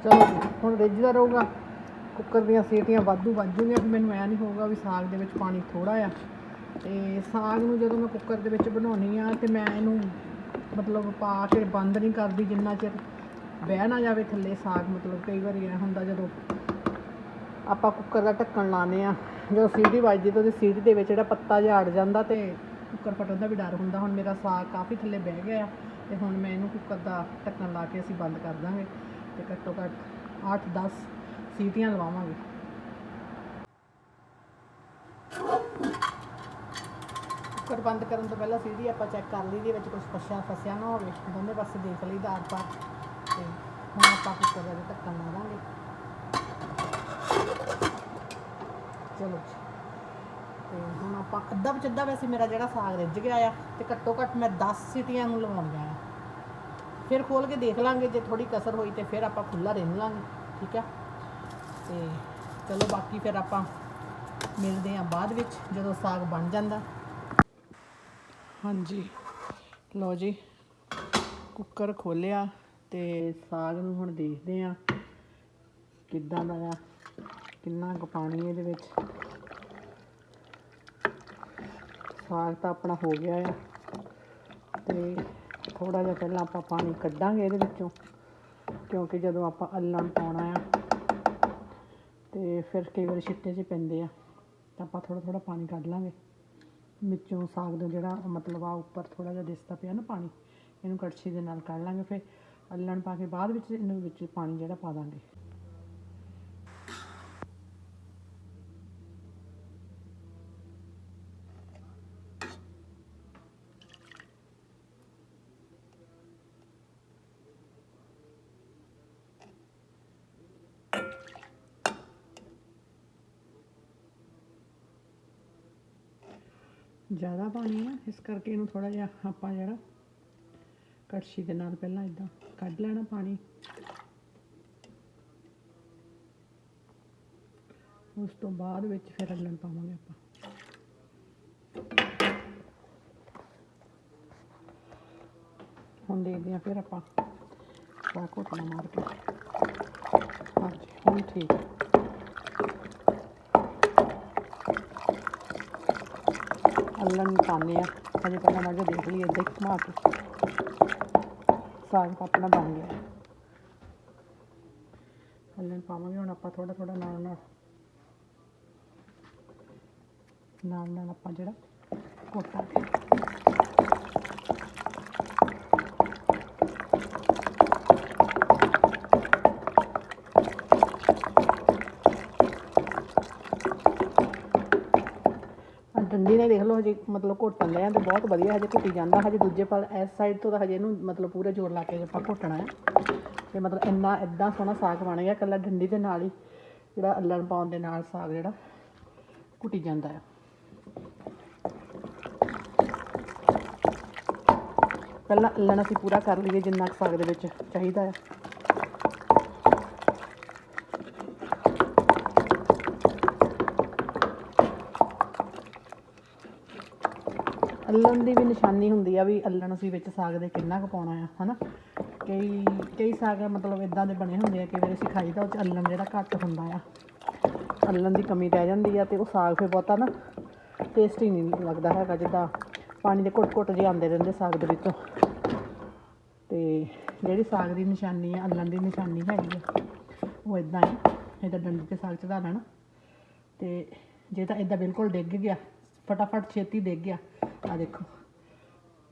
ਚਲੋ ਹੁਣ ਰਿੱਝਦਾ ਰਹੂਗਾ। ਕੁੱਕਰ ਦੀਆਂ ਸੀਟੀਆਂ ਵਾਧੂ ਵੱਜ ਜੂਗੀਆਂ ਫਿਰ ਮੈਨੂੰ ਐ ਨਹੀਂ ਹੋਊਗਾ ਵੀ ਸਾਗ ਦੇ ਵਿੱਚ ਪਾਣੀ ਥੋੜਾ ਆ। ਤੇ ਸਾਗ ਨੂੰ ਜਦੋਂ ਮੈਂ ਕੁੱਕਰ ਦੇ ਵਿੱਚ ਬਣਾਉਣੀ ਆ ਤੇ ਮੈਂ ਇਹਨੂੰ ਮਤਲਬ ਪਾ ਕੇ ਬੰਦ ਨਹੀਂ ਕਰਦੀ, ਜਿੰਨਾ ਚਿਰ ਬਹਿ ਨਾ ਜਾਵੇ ਥੱਲੇ ਸਾਗ, ਮਤਲਬ ਕਈ ਵਾਰੀ ਐ ਹੁੰਦਾ ਜਦੋਂ ਆਪਾਂ ਕੁੱਕਰ ਦਾ ਢੱਕਣ ਲਾਉਂਦੇ ਆ ਜਦੋਂ ਸੀਟੀ ਵੱਜਦੀ ਤਾਂ ਉਹਦੀ ਸੀਟੀ ਦੇ ਵਿੱਚ ਜਿਹੜਾ ਪੱਤਾ ਜਿਹਾ ਅੜ ਜਾਂਦਾ ਤੇ ਕੁੱਕਰ ਫਟਣ ਦਾ ਵੀ ਡਰ ਹੁੰਦਾ। ਹੁਣ ਮੇਰਾ ਸਾਗ ਕਾਫੀ ਥੱਲੇ ਬਹਿ ਗਿਆ ਆ ਤੇ ਹੁਣ ਮੈਂ ਇਹਨੂੰ ਕੁੱਕਰ ਦਾ ਢੱਕਣ ਲਾ ਕੇ ਅਸੀਂ ਬੰਦ ਕਰ ਦਾਂਗੇ ਤੇ ਘੱਟੋ ਘੱਟ 8-10 ਸੀਟੀਆਂ ਲਵਾਵਾਂਗੇ। ਪ੍ਰਬੰਧ ਕਰਨ ਤੋਂ ਪਹਿਲਾਂ ਸੀਟੀ ਆਪਾਂ ਚੈੱਕ ਕਰ ਲਈ ਦੀ ਵਿੱਚ ਕੁਝ ਫਸਿਆ ਫਸਿਆ ਨਾ ਹੋਵੇ। ਦੋਨੇ ਪਾਸੇ ਦੇਖ ਲਈਦਾ ਆਰ ਪਾਰ। ਤੇ ਹੁਣ ਆਪਾਂ ਕੁੱਕਰ ਦਾ ਢੱਕਣ ਲਾ ਦਾਂਗੇ ਚਲੋ ਜੀ। ਤੇ ਹੁਣ ਆਪਾਂ ਅੱਧਾ ਵਿੱਚ ਅੱਧਾ ਵੈਸੇ ਮੇਰਾ ਜਿਹੜਾ ਸਾਗ ਰਿੱਝ ਗਿਆ ਆ, ਤੇ ਘੱਟੋ ਘੱਟ ਮੈਂ 10 ਸੀਟੀਆਂ ਨੂੰ ਲਵਾਉਣੀਆਂ ਆ। ਫਿਰ ਖੋਲ ਕੇ ਦੇਖ ਲਾਂਗੇ, ਜੇ ਥੋੜੀ ਕਸਰ ਹੋਈ ਤੇ ਫਿਰ ਆਪਾਂ ਖੁੱਲਾ ਰਿੰਨ ਲਾਂਗੇ, ਠੀਕ ਆ? ਤੇ ਚਲੋ ਬਾਕੀ ਫਿਰ ਆਪਾਂ ਮਿਲਦੇ ਆ ਬਾਅਦ ਵਿੱਚ, ਜਦੋਂ ਸਾਗ ਬਣ ਜਾਂਦਾ। ਹਾਂਜੀ। ਲਓ ਜੀ, ਕੁੱਕਰ ਖੋਲਿਆ ਤੇ ਸਾਗ ਨੂੰ ਹੁਣ ਦੇਖਦੇ ਆ ਕਿੱਦਾਂ ਦਾ ਆ, ਕਿੰਨਾ ਕੁ ਪਾਣੀ ਇਹਦੇ ਵਿੱਚ। ਸਾਗ ਤਾਂ ਆਪਣਾ ਹੋ ਗਿਆ ਆ ਤੇ ਥੋੜਾ ਜਿਹਾ ਪਹਿਲਾਂ ਆਪਾਂ ਪਾਣੀ ਕੱਢਾਂਗੇ ਇਹਦੇ ਵਿੱਚੋਂ, ਕਿਉਂਕਿ ਜਦੋਂ ਆਪਾਂ ਅੱਲਣ ਪਾਉਣਾ ਆ ਤੇ ਫਿਰ ਕਈ ਵਾਰੀ ਛਿੱਟੇ 'ਚ ਪੈਂਦੇ ਆ, ਤਾਂ ਆਪਾਂ ਥੋੜਾ ਥੋੜਾ ਪਾਣੀ ਕੱਢ ਲਾਂਗੇ। ਵਿੱਚੋਂ ਸਾਗ ਦਾ ਜਿਹੜਾ ਮਤਲਬ ਆ ਉੱਪਰ ਥੋੜਾ ਜਿਹਾ ਦਿਸਦਾ ਪਿਆ ਨਾ ਪਾਣੀ, ਇਹਨੂੰ ਕੜਛੀ ਦੇ ਨਾਲ ਕੱਢ ਲਾਂਗੇ ਫਿਰ, ਅੱਲਣ ਪਾ ਕੇ ਬਾਅਦ ਵਿੱਚ ਇਹਨੂੰ ਵਿੱਚ ਪਾਣੀ ਜਿਹੜਾ ਪਾ ਦਾਂਗੇ। ਜ਼ਿਆਦਾ ਪਾਣੀ ਆ, ਇਸ ਕਰਕੇ ਇਹਨੂੰ ਥੋੜਾ ਜਿਹਾ ਆਪਾਂ ਜਿਹੜਾ ਕੜਛੀ ਦੇ ਨਾਲ ਪਹਿਲਾਂ ਇਦਾਂ ਕੱਢ ਲੈਣਾ ਪਾਣੀ। ਉਸ ਤੋਂ ਬਾਅਦ ਵਿੱਚ ਫਿਰ ਅੱਲਣ ਪਾਵਾਂਗੇ ਆਪਾਂ। ਹੁਣ ਦੇਖਦੇ ਆ ਫਿਰ ਆਪਾਂ ਚਾਹ ਘੋਟਣਾ ਮਾਰ ਕੇ। ਹਾਂਜੀ, ਹੁਣ ਠੀਕ ਹੈ ਅੱਲਣ ਪਾਉਂਦੇ ਆ। ਹਜੇ ਪਹਿਲਾਂ ਮੈਂ ਦੇਖ ਲਈ ਇੱਦਾਂ ਹੀ ਘੁਮਾ ਕੇ। ਸਾਗ ਤਾਂ ਆਪਣਾ ਬਣ ਗਿਆ। ਅੱਲਣ ਪਾਵਾਂਗੇ, ਹੁਣ ਆਪਾਂ ਥੋੜਾ ਥੋੜਾ ਨਾਲ ਨਾਲ। ਨਾਲ ਨਾਲ ਆਪਾਂ ਜਿਹੜਾ ਕੋਟਾਂਗੇ ਡੰਡੀ ਨੇ ਦੇਖ ਲਓ ਹਜੇ ਮਤਲਬ ਘੋਟਣ ਲਿਆ ਤੇ ਬਹੁਤ ਵਧੀਆ ਹਜੇ ਘੁੱਟੀ ਜਾਂਦਾ, ਹਜੇ ਦੂਜੇ ਪਲ ਇਸ ਸਾਈਡ ਤੋਂ ਤਾਂ ਹਜੇ ਇਹਨੂੰ ਮਤਲਬ ਪੂਰੇ ਜ਼ੋਰ ਲਾ ਕੇ ਆਪਾਂ ਘੋਟਣਾ ਹੈ। ਤੇ ਮਤਲਬ ਇੰਨਾ ਇਦਾਂ ਸੋਹਣਾ ਸਾਗ ਬਣ ਗਿਆ ਕੱਲਾ ਡੰਡੀ ਦੇ ਨਾਲ ਹੀ, ਜਿਹੜਾ ਅੱਲਣ ਪਾਉਣ ਦੇ ਨਾਲ ਸਾਗ ਜਿਹੜਾ, ਘੁੱਟੀ ਜਾਂਦਾ ਹੈ। ਪਹਿਲਾਂ ਅੱਲਣ ਅਸੀਂ ਪੂਰਾ ਕਰ ਲਈਏ ਜਿੰਨਾ ਕੁ ਸਾਗ ਦੇ ਵਿੱਚ ਚਾਹੀਦਾ ਹੈ। ਅੱਲਣ ਦੀ ਵੀ ਨਿਸ਼ਾਨੀ ਹੁੰਦੀ ਆ ਵੀ ਅੱਲਣ ਅਸੀਂ ਵਿੱਚ ਸਾਗ ਦੇ ਕਿੰਨਾ ਕੁ ਪਾਉਣਾ ਆ, ਹਨਾ? ਕਈ ਕਈ ਸਾਗ ਮਤਲਬ ਇਦਾਂ ਦੇ ਬਣੇ ਹੁੰਦੇ ਆ ਕਈ ਵਾਰੀ ਅਸੀਂ ਖਾਈਦਾ ਉਹ ਚ ਅੱਲਣ ਜਿਹੜਾ ਘੱਟ ਹੁੰਦਾ ਆ। ਅੱਲਣ ਦੀ ਕਮੀ ਰਹਿ ਜਾਂਦੀ ਆ ਤੇ ਉਹ ਸਾਗ ਫਿਰ ਬਹੁਤਾ ਨਾ ਟੇਸਟੀ ਨਹੀਂ ਲੱਗਦਾ ਹੈਗਾ, ਜਿੱਦਾਂ ਪਾਣੀ ਦੇ ਘੁੱਟ-ਘੁੱਟ ਜਿਹੇ ਆਉਂਦੇ ਰਹਿੰਦੇ ਸਾਗ ਦੇ ਵਿੱਚੋਂ। ਤੇ ਜਿਹੜੀ ਸਾਗ ਦੀ ਨਿਸ਼ਾਨੀ ਆ, ਅੱਲਣ ਦੀ ਨਿਸ਼ਾਨੀ ਹੈਗੀ ਆ, ਉਹ ਇਦਾਂ ਹੈ ਇਹਦਾ ਡੰਡੀ ਤੇ ਸਾਗ ਚੜਾ ਲੈਣਾ। ਤੇ ਜੇ ਤਾਂ ਇਦਾਂ ਬਿਲਕੁਲ ਡਿੱਗ ਗਿਆ ਫਟਾਫਟ ਛੇਤੀ ਡਿੱਗ ਗਿਆ ਆ ਦੇਖੋ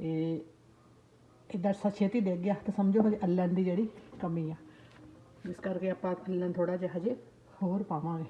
ਇਹ ਇਦਾਂ ਸਾ ਛੇਤੀ ਡਿੱਗ ਗਿਆ ਤਾਂ ਸਮਝੋ ਹਜੇ ਅੱਲਣ ਦੀ ਜਿਹੜੀ ਕਮੀ ਆ ਇਸ ਕਰਕੇ ਆਪਾਂ ਅੱਲਣ ਥੋੜਾ ਜਿਹਾ ਹਜੇ ਹੋਰ ਪਾਵਾਂਗੇ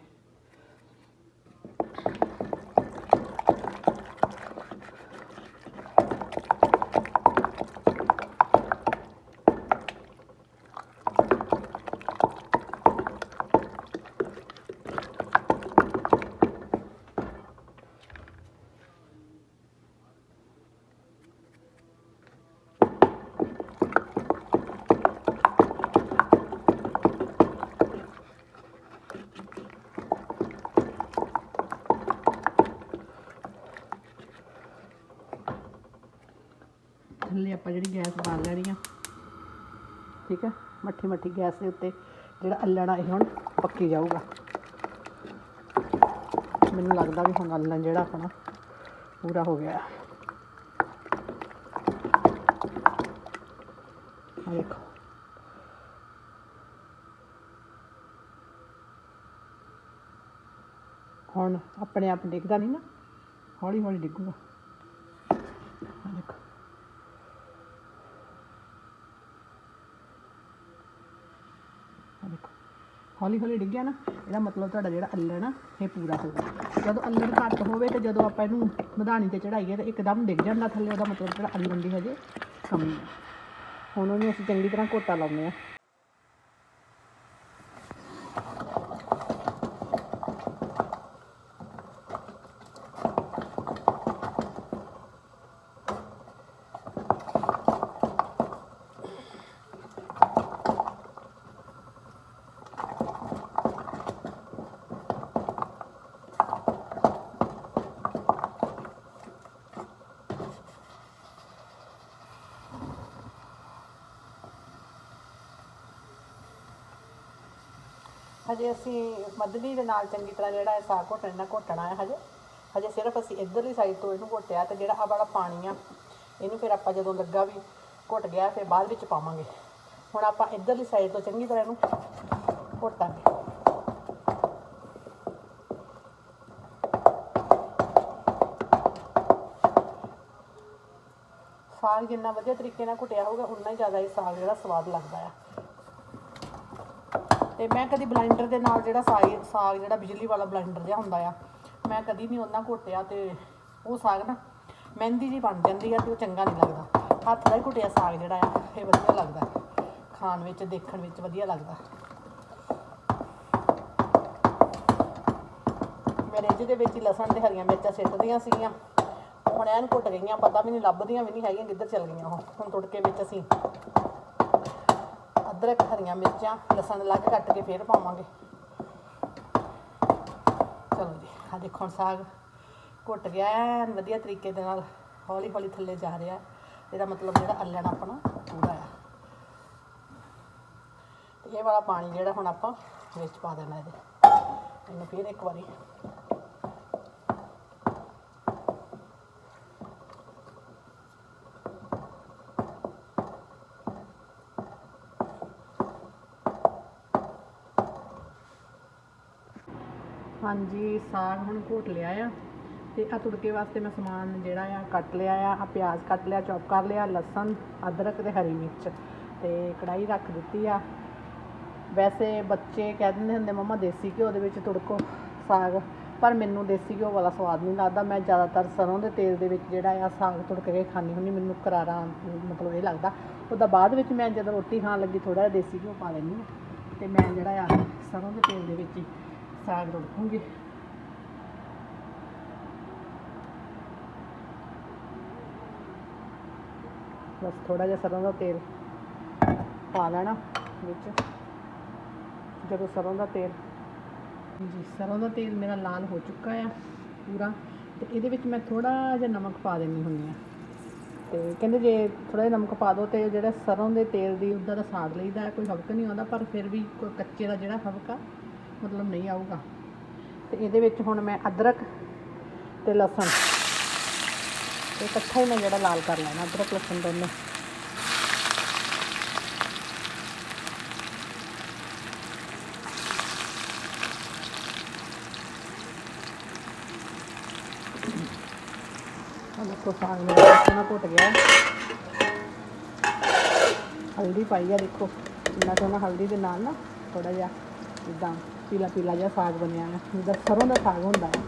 ਥੱਲੇ ਆਪਾਂ ਜਿਹੜੀ ਗੈਸ ਬਾਲ ਲੈਣੀ ਆ ਠੀਕ ਹੈ ਮੱਠੀ ਮੱਠੀ ਗੈਸ ਦੇ ਉੱਤੇ ਜਿਹੜਾ ਅੱਲਣ ਆ ਇਹ ਹੁਣ ਪੱਕੀ ਜਾਊਗਾ। ਮੈਨੂੰ ਲੱਗਦਾ ਵੀ ਹੁਣ ਅੱਲਣ ਜਿਹੜਾ ਆਪਣਾ ਪੂਰਾ ਹੋ ਗਿਆ। ਆ ਦੇਖੋ। ਹੁਣ ਆਪਣੇ ਆਪ ਡਿੱਗਦਾ ਨਹੀਂ ਨਾ ਹੌਲੀ ਹੌਲੀ ਡਿੱਗੂਗਾ ਆ ਦੇਖੋ ਆ ਦੇਖੋ ਹੌਲੀ ਹੌਲੀ ਡਿੱਗਿਆ ਨਾ, ਇਹਦਾ ਮਤਲਬ ਤੁਹਾਡਾ ਜਿਹੜਾ ਅੱਲਣ ਆ, ਇਹ ਪੂਰਾ ਹੋ ਗਿਆ। ਜਦੋਂ ਅੱਲਣ ਘੱਟ ਹੋਵੇ ਤੇ ਜਦੋਂ ਆਪਾਂ ਇਹਨੂੰ ਮਧਾਣੀ ਤੇ ਚੜਾਈਏ ਤਾਂ ਇੱਕਦਮ ਡਿੱਗ ਜਾਂਦਾ ਥੱਲੇ, ਉਹਦਾ ਮਤਲਬ ਜਿਹੜਾ ਅੱਲਣ ਦੀ ਹਜੇ ਕਮੀ ਹੈ ਹੁਣ ਉਹਨੂੰ ਅਸੀਂ ਚੰਗੀ ਤਰ੍ਹਾਂ ਘੋਟਾ ਲਾਉਂਦੇ ਆ ਹਜੇ ਅਸੀਂ ਮੱਧਨੀ ਦੇ ਨਾਲ ਚੰਗੀ ਤਰ੍ਹਾਂ ਜਿਹੜਾ ਇਹ ਸਾਗ ਘੋਟਣ ਨਾਲ ਘੋਟਣਾ ਹੈ ਹਜੇ। ਹਜੇ ਸਿਰਫ ਅਸੀਂ ਇਧਰਲੀ ਸਾਈਡ ਤੋਂ ਇਹਨੂੰ ਘੋਟਿਆ ਤੇ ਜਿਹੜਾ ਆ ਵਾਲਾ ਪਾਣੀ ਆ, ਇਹਨੂੰ ਫਿਰ ਆਪਾਂ ਜਦੋਂ ਲੱਗਾ ਵੀ ਘੁੱਟ ਗਿਆ, ਫਿਰ ਬਾਅਦ ਵਿੱਚ ਪਾਵਾਂਗੇ। ਹੁਣ ਆਪਾਂ ਇਧਰਲੀ ਸਾਈਡ ਤੋਂ ਚੰਗੀ ਤਰ੍ਹਾਂ ਇਹਨੂੰ ਘੋਟਾਂਗੇ। ਸਾਗ ਜਿੰਨਾ ਵਧੀਆ ਤਰੀਕੇ ਨਾਲ ਘੁੱਟਿਆ ਹੋਊਗਾ, ਉਨਾ ਹੀ ਜ਼ਿਆਦਾ ਇਹ ਸਾਗ ਜਿਹੜਾ ਸਵਾਦ ਲੱਗਦਾ ਆ। ਤੇ ਮੈਂ ਕਦੀ ਬਲੈਂਡਰ ਦੇ ਨਾਲ ਜਿਹੜਾ ਸਾਗ ਸਾਗ ਜਿਹੜਾ ਬਿਜਲੀ ਵਾਲਾ ਬਲੈਂਡਰ ਜਿਹਾ ਹੁੰਦਾ ਆ, ਮੈਂ ਕਦੀ ਨਹੀਂ ਉਹਨਾਂ ਘੋਟਿਆ ਤੇ ਉਹ ਸਾਗ ਨਾ ਮਹਿੰਦੀ ਜੀ ਬਣ ਜਾਂਦੀ ਆ ਤੇ ਉਹ ਚੰਗਾ ਨਹੀਂ ਲੱਗਦਾ। ਹੱਥ ਦਾ ਹੀ ਘੁੱਟਿਆ ਸਾਗ ਜਿਹੜਾ ਆ, ਇਹ ਵਧੀਆ ਲੱਗਦਾ। ਖਾਣ ਵਿੱਚ, ਦੇਖਣ ਵਿੱਚ ਵਧੀਆ ਲੱਗਦਾ। ਮੈਂ ਰੇਂਜ ਦੇ ਵਿੱਚ ਹੀ ਲਸਣ ਤੇ ਹਰੀਆਂ ਮਿਰਚਾਂ ਸਿੱਟਦੀਆਂ ਸੀਗੀਆਂ। ਹੁਣ ਐਨ ਘੁੱਟ ਗਈਆਂ, ਪਤਾ ਵੀ ਨਹੀਂ, ਲੱਭਦੀਆਂ ਵੀ ਨਹੀਂ ਹੈਗੀਆਂ, ਕਿੱਧਰ ਚਲ ਗਈਆਂ ਉਹ। ਹੁਣ ਤੁੜਕੇ ਵਿੱਚ ਅਸੀਂ ਅਦਰਕ, ਹਰੀਆਂ ਮਿਰਚਾਂ, ਲਸਣ ਅਲੱਗ ਕੱਟ ਕੇ ਫੇਰ ਪਾਵਾਂਗੇ। ਚਲੋ ਜੀ ਆ ਦੇਖੋ ਹੁਣ ਸਾਗ ਘੁੱਟ ਗਿਆ ਐਨ ਵਧੀਆ ਤਰੀਕੇ ਦੇ ਨਾਲ ਹੌਲੀ ਹੌਲੀ ਥੱਲੇ ਜਾ ਰਿਹਾ ਇਹਦਾ ਮਤਲਬ ਜਿਹੜਾ ਅੱਲਣ ਆਪਣਾ ਪੂਰਾ ਆ ਤੇ ਇਹ ਵਾਲਾ ਪਾਣੀ ਜਿਹੜਾ ਹੁਣ ਆਪਾਂ ਵਿੱਚ ਪਾ ਦੇਣਾ ਇਹਦੇ। ਇਹਨੂੰ ਫੇਰ ਇੱਕ ਵਾਰੀ ਹਾਂਜੀ, ਸਾਗ ਹੁਣ ਘੋਟ ਲਿਆ ਆ ਤੇ ਆ ਤੁੜਕੇ ਵਾਸਤੇ ਮੈਂ ਸਮਾਨ ਜਿਹੜਾ ਆ ਕੱਟ ਲਿਆ ਆ ਆ ਪਿਆਜ਼ ਕੱਟ ਲਿਆ, ਚੌਪ ਕਰ ਲਿਆ, ਲਸਣ, ਅਦਰਕ ਤੇ ਹਰੀ ਮਿਰਚ ਤੇ ਕੜਾਈ ਰੱਖ ਦਿੱਤੀ ਆ। ਵੈਸੇ ਬੱਚੇ ਕਹਿ ਦਿੰਦੇ ਹੁੰਦੇ, ਮੰਮਾ, ਦੇਸੀ ਘਿਓ ਦੇ ਵਿੱਚ ਤੁੜਕੋ ਸਾਗ। ਪਰ ਮੈਨੂੰ ਦੇਸੀ ਘਿਓ ਵਾਲਾ ਸਵਾਦ ਨਹੀਂ ਲੱਗਦਾ। ਮੈਂ ਜ਼ਿਆਦਾਤਰ ਸਰੋਂ ਦੇ ਤੇਲ ਦੇ ਵਿੱਚ ਜਿਹੜਾ ਆ ਸਾਗ ਤੁੜਕ ਕੇ ਖਾਂਦੀ ਹੁੰਦੀ, ਮੈਨੂੰ ਕਰਾਰਾ ਮਤਲਬ ਇਹ ਲੱਗਦਾ। ਉਹਦਾ ਬਾਅਦ ਵਿੱਚ ਮੈਂ ਜਦੋਂ ਰੋਟੀ ਖਾਣ ਲੱਗੀ ਥੋੜਾ ਜਿਹਾ ਦੇਸੀ ਘਿਓ ਪਾ ਲੈਂਦੀ ਹਾਂ ਤੇ ਮੈਂ ਜਿਹੜਾ ਆ ਸਰੋਂ ਦੇ ਤੇਲ ਦੇ ਵਿੱਚ ਹੀ ਸਾਗ ਤੁੜਕੂੰਗੀ ਬਸ ਥੋੜਾ ਜਿਹਾ ਸਰੋਂ ਦਾ ਤੇਲ ਪਾ ਲੈਣਾ ਵਿੱਚ। ਜਦੋਂ ਸਰੋਂ ਦਾ ਤੇਲ ਜੀ ਸਰੋਂ ਦਾ ਤੇਲ ਮੇਰਾ ਲਾਲ ਹੋ ਚੁੱਕਾ ਆ ਪੂਰਾ। ਤੇ ਇਹਦੇ ਵਿੱਚ ਮੈਂ ਥੋੜਾ ਜਿਹਾ ਨਮਕ ਪਾ ਦਿੰਦੀ ਹੁੰਦੀ ਆ। ਤੇ ਕਹਿੰਦੇ ਜੇ ਥੋੜਾ ਜਿਹਾ ਨਮਕ ਪਾ ਦੋ ਤੇ ਜਿਹੜਾ ਸਰੋਂ ਦੇ ਤੇਲ ਦੀ ਉਹਦਾ ਦਾ ਸਾਗ ਲਈਦਾ ਹੈ, ਕੋਈ ਹਵਕ ਨਹੀਂ ਆਉਂਦਾ ਪਰ ਫਿਰ ਵੀ ਕੋਈ ਕੱਚੇ ਦਾ ਜਿਹੜਾ ਹਵਕ ਆ ਮਤਲਬ ਨਹੀਂ ਆਊਗਾ। ਤੇ ਇਹਦੇ ਵਿੱਚ ਹੁਣ ਮੈਂ ਅਦਰਕ ਤੇ ਲਸਣ। ਇਹ ਇਕੱਠਾ ਹੀ ਮੈਂ ਜਿਹੜਾ ਲਾਲ ਕਰ ਲੈਣਾ, ਅਦਰਕ, ਲਸਣ ਦੋਨੋਂ। ਦੇਖੋ, ਸਾਗ ਮੇਰਾ ਸੋਹਣਾ ਘੁੱਟ ਗਿਆ। ਹਲਦੀ ਪਾਈ ਆ, ਦੇਖੋ। ਕਿੰਨਾ ਸੋਹਣਾ ਹਲਦੀ ਦੇ ਨਾਲ ਨਾ ਥੋੜਾ ਜਿਹਾ ਜਿੱਦਾਂ ਪੀਲਾ ਪੀਲਾ ਜਿਹਾ ਸਾਗ ਬਣਿਆ ਹੈ। ਜਿੱਦਾਂ ਸਰੋਂ ਦਾ ਸਾਗ ਹੁੰਦਾ ਹੈ।